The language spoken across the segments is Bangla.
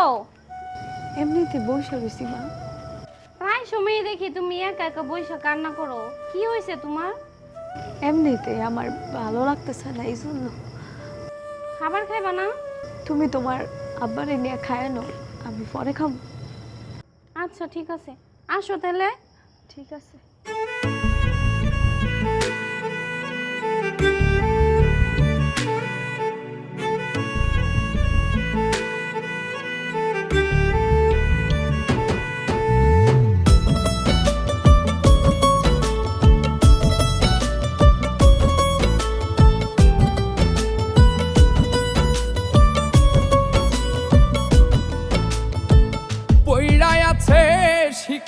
করো এমনিতে বসে রয়েছি মা। প্রায় সময়ই দেখি তুমি একা একা বইসা কান্না করো। কি হয়েছে তোমার? এমনিতে আমার ভালো লাগতেছে না এই জন্য। খাবার খাইবা না? তুমি তোমার আব্বারে নিয়ে খায়ানো আমি পরে খাব। আচ্ছা ঠিক আছে। আসো তাহলে। ঠিক আছে।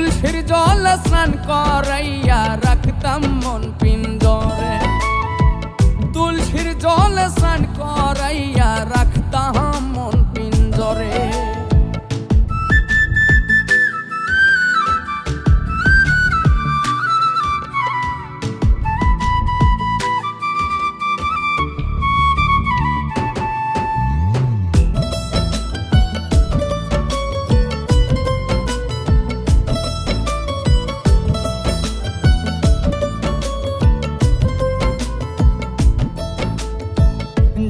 তুলসীর জল স্নান করাইয়া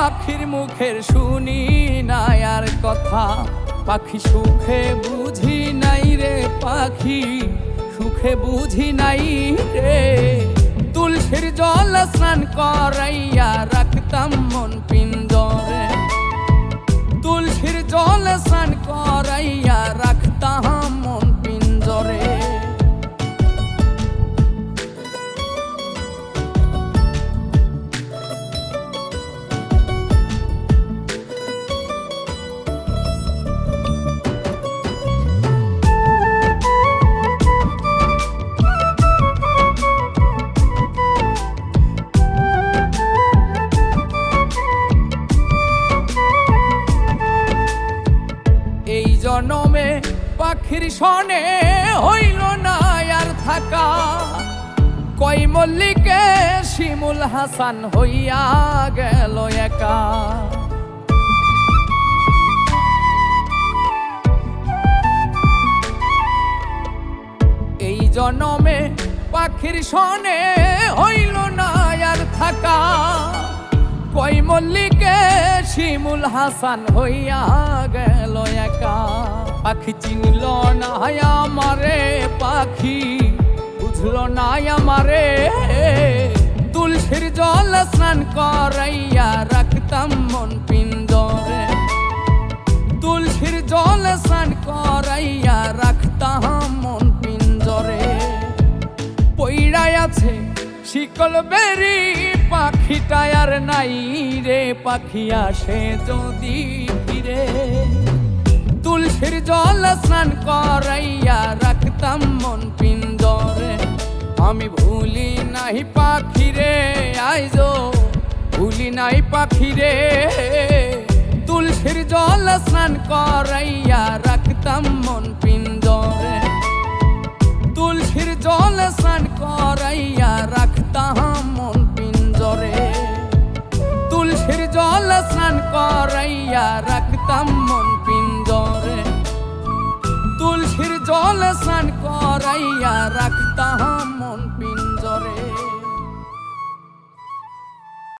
পাখির মুখের শুনি নাই আর কথা। পাখি সুখে বুঝি নাই রে পাখি, সুখে বুঝি নাই রে। তুলসীর জল স্নান করাইয়া রাখতাম মন পিঞ্জরে পাখির সনে হইল না আর থাকা। কই মল্লিকে শিমুল হাসান হইয়া গেল একা। এই জনমে পাখির সনে হইল না আর থাকা। কই মল্লিকে শিমুল হাসান হইয়া গেল একা। পাখি চিনল না আমারে পাখি, বুঝল না আমারে। তুলসীর জল স্নান করাইয়া রাখতাম মন পিঞ্জরে। তুলসীর জল স্নান করাইয়া রাখতাম মন পিঞ্জরে। পইড়ায় আছে শিকল বেরি পাখিটায় আর নাই রে, পাখি আসে যদি ফিরে। তুলসীর জল স্নান করাইয়া রাখতাম মন পিঞ্জরে আমি ভুলি নাই পাখিরে আইজো ভুলি নাই পাখিরে তুলসীর জল স্নান করাইয়া রাখতাম মন পিঞ্জরে তুলসীর জল স্নান করাইয়া রাখতাম মন পিঞ্জরে তুলসীর জল স্নান করাইয়া বান্ধিয়া রাখতাম মন পিঞ্জরে।